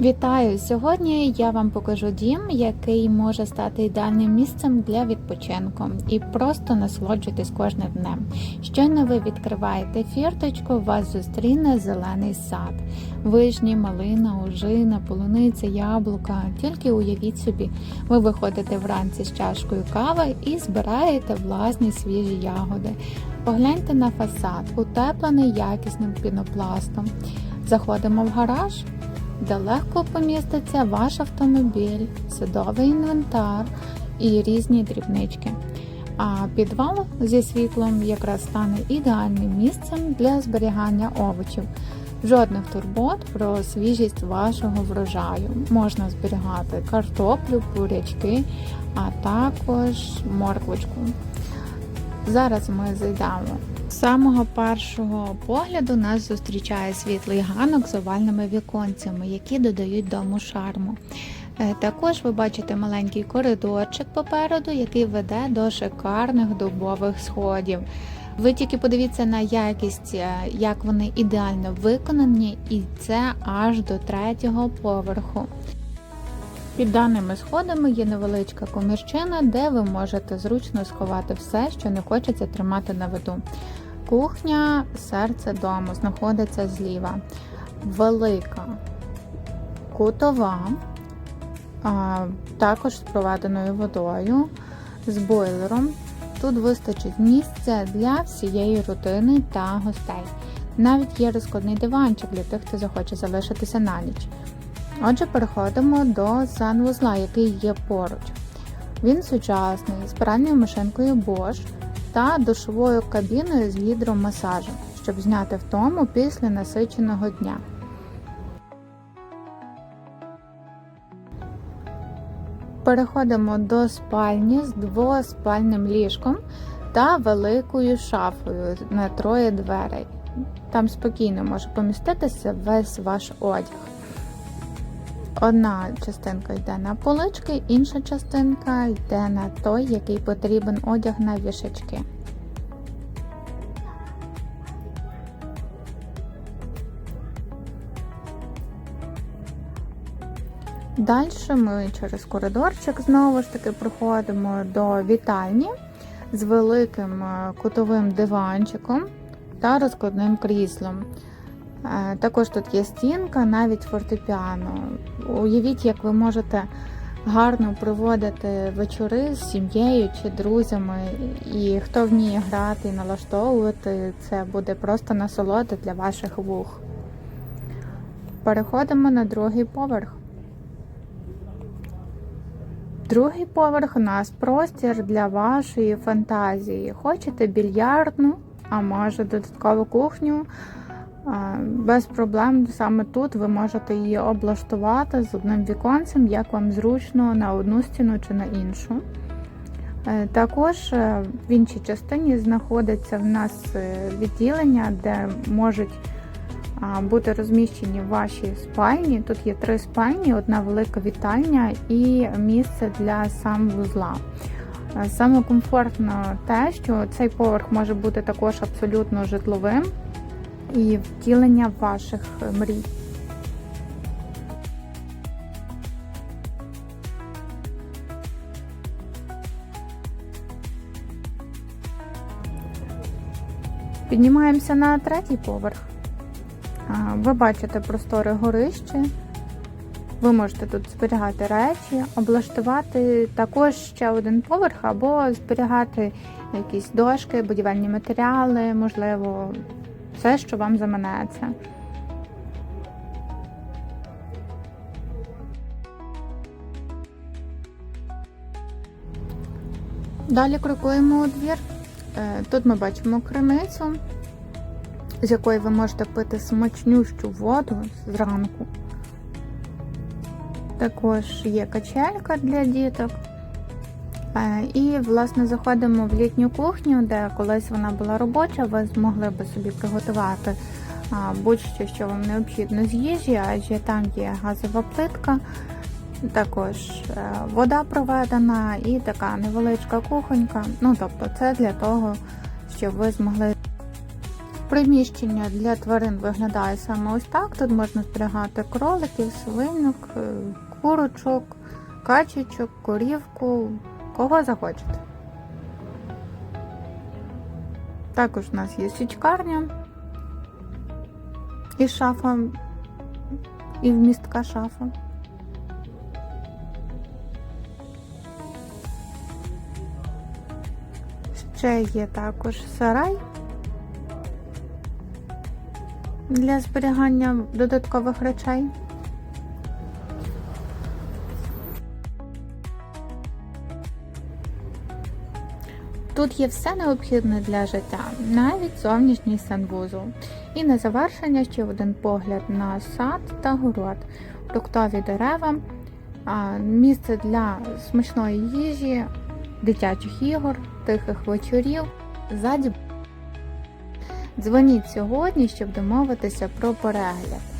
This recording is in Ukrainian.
Вітаю! Сьогодні я вам покажу дім, який може стати ідеальним місцем для відпочинку і просто насолоджуйтесь кожним днем. Щойно ви відкриваєте фірточку, вас зустріне зелений сад, вишні, малина, ожина, полуниця, яблука. Тільки уявіть собі, ви виходите вранці з чашкою кави і збираєте власні свіжі ягоди. Погляньте на фасад, утеплений якісним пінопластом. Заходимо в гараж де легко поміститься ваш автомобіль, садовий інвентар і різні дрібнички. А підвал зі світлом якраз стане ідеальним місцем для зберігання овочів. Жодних турбот про свіжість вашого врожаю. Можна зберігати картоплю, бурячки, а також морквочку. Зараз ми зайдемо. З самого першого погляду нас зустрічає світлий ганок з овальними віконцями, які додають дому шарму. Е, Також ви бачите маленький коридорчик попереду, який веде до шикарних дубових сходів. Ви тільки подивіться на якість, е, як вони ідеально виконані, і це аж до третього поверху. Під даними сходами є невеличка комірчина, де ви можете зручно сховати все, що не хочеться тримати на виду. Кухня, серце дому знаходиться зліва. Велика кутова, а, також з проведеною водою, з бойлером. Тут вистачить місця для всієї родини та гостей. Навіть є розкладний диванчик для тих, хто захоче залишитися на ніч. Отже, переходимо до санвузла, який є поруч. Він сучасний, з пральною машинкою Bosch та душовою кабіною з гідромасажем, щоб зняти втому після насиченого дня. Переходимо до спальні з двоспальним ліжком та великою шафою на троє дверей. Там спокійно може поміститися весь ваш одяг. Одна частинка йде на полички, інша частинка йде на той, який потрібен одяг на вішачки. Далі ми через коридорчик знову ж таки проходимо до вітальні з великим е, кутовим диванчиком та розкладним кріслом. Е, Також тут є стінка, навіть фортепіано. Уявіть, як ви можете гарно проводити вечори з сім'єю чи друзями, і хто вміє грати і налаштовувати, це буде просто насолода для ваших вух. Переходимо на другий поверх. Другий поверх у нас простір для вашої фантазії. Хочете більярдну, а може додаткову кухню. Без проблем саме тут ви можете її облаштувати з одним віконцем, як вам зручно на одну стіну чи на іншу. Е, Також е, в іншій частині знаходиться в нас е, відділення, де можуть бути розміщені ваші спальні. Тут є три спальні, одна велика вітальня і місце для санвузла. Е, Саме комфортно те, що цей поверх може бути також абсолютно житловим і втілення ваших мрій. Піднімаємося на третій поверх. Ви бачите просторе горище. Ви можете тут зберігати речі, облаштувати також ще один поверх, або зберігати якісь дошки, будівельні матеріали, можливо, все, що вам заманеться. Далі крокуємо у двір. Е, Тут ми бачимо криницю, з якої ви можете пити смачнющу воду зранку. Також є качелька для діток. Е, І, власне, заходимо в літню кухню, де колись вона була робоча, ви змогли би собі приготувати будь-що, що вам необхідно з їжі, адже там є газова плитка, також е, вода проведена і така невеличка кухонька. Ну, тобто, це для того, щоб ви змогли Приміщення для тварин виглядає саме ось так. Тут можна зберігати кроликів, свинок, е, курочок, качечок, корівку, кого захочете. Також у нас є січкарня і шафа, і вмістка шафа. Ще є також сарай для зберігання додаткових речей. Тут є все необхідне для життя, навіть зовнішній санвузол. І на завершення ще один погляд на сад та город, фруктові дерева, місце для смачної їжі, дитячих ігор, тихих вечорів. Ззаді Дзвоніть сьогодні, щоб домовитися про перегляд.